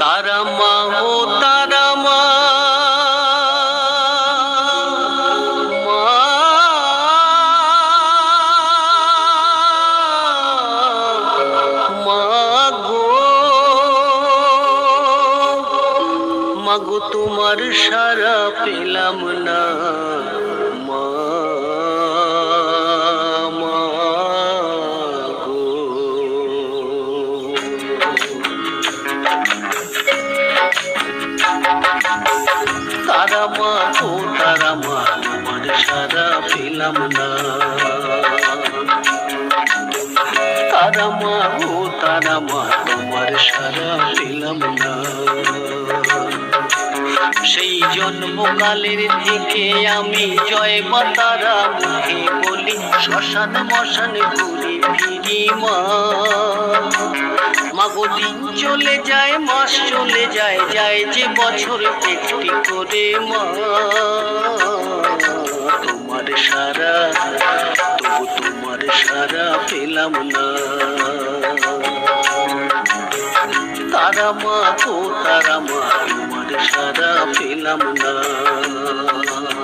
তারা মা ও তারা মা। মাগো তোমার সারা পেলাম না। তারা মা ও তারা মা তোমার সারা পেলাম না। না সেই জন্মকালের থেকে আমি জয় মাতারা বলি শ্মশান মশান ঘুরি ফিরি মা। দিন চলে যায়, মাস চলে যায় যায় যে বছর একটি করে মা। তোমার সারা, তবু তোমার সারা পেলাম না। তারা মা তো, তারা মা, তোমার সারা পেলাম না।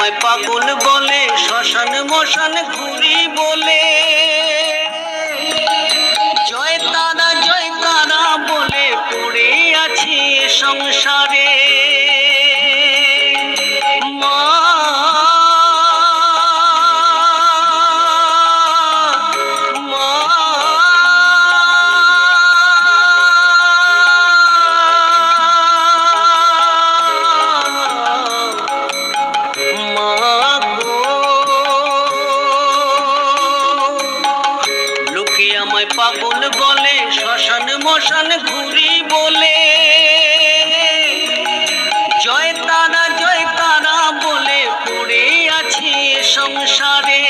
আমায় পাগল বলে, শ্মশান মশান ঘুরি বলে। জয় তারা জয় তারা বলে পড়ে আছি সংসারে। শ্মশান ঘুরি বলে। জয় তারা জয় তারা বলে পড়ে আছি সংসারে।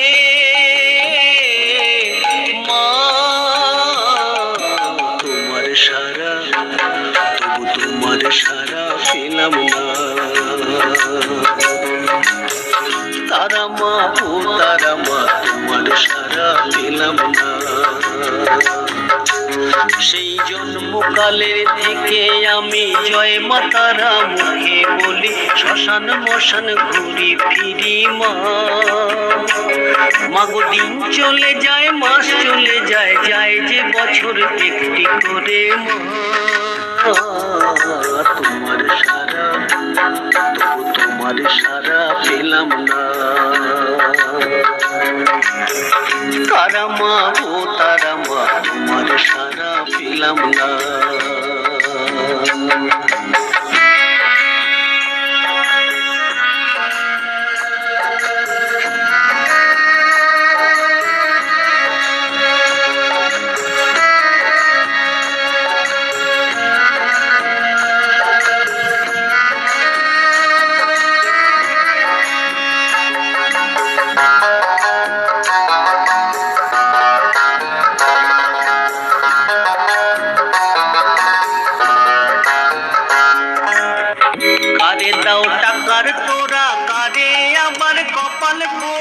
মা, তোমার সারা, তবু তোমার সারা পেলাম না। তারা মা ও তারা মা, তোমার সারা পেলাম না। সেই জন্মকালের থেকে আমি জয় মাতারা মুখে বলি, শ্মশান মশান ঘুরি ফিরি মা। মাগো দিন চলে যায়, মাস চলে যায় যায় যে বছর একটি করে মা। তোমার সারা তোমার সারা পেলাম না। তারা মা ও তারা মা তোমার Good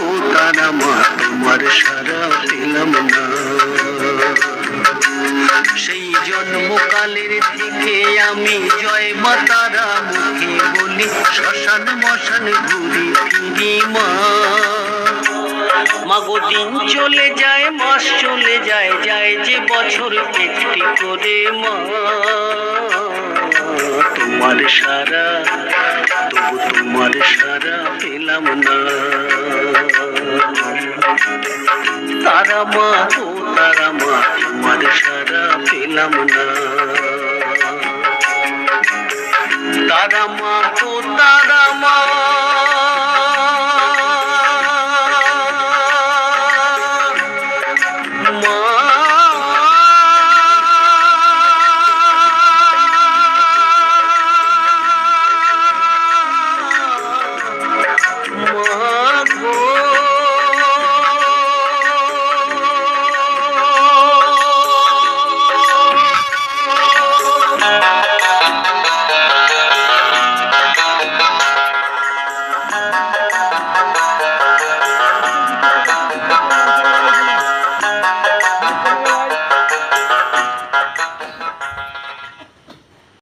ও তারা মা তোমার সারা পেলাম না। সেই জন্মকালের থেকে আমি জয় মা তারা মুখে বলি, শ্মশান মশান ঘুরি ফিরি মা। মাগো, দিন চলে যায়, মাস চলে যায় যায় যে বছর একটি করে মা। তোমার সারা, তবু তোমার সারা পেলাম না। তারা মা ও তারা মা, তোমার সারা পেলাম না। তারা মা মা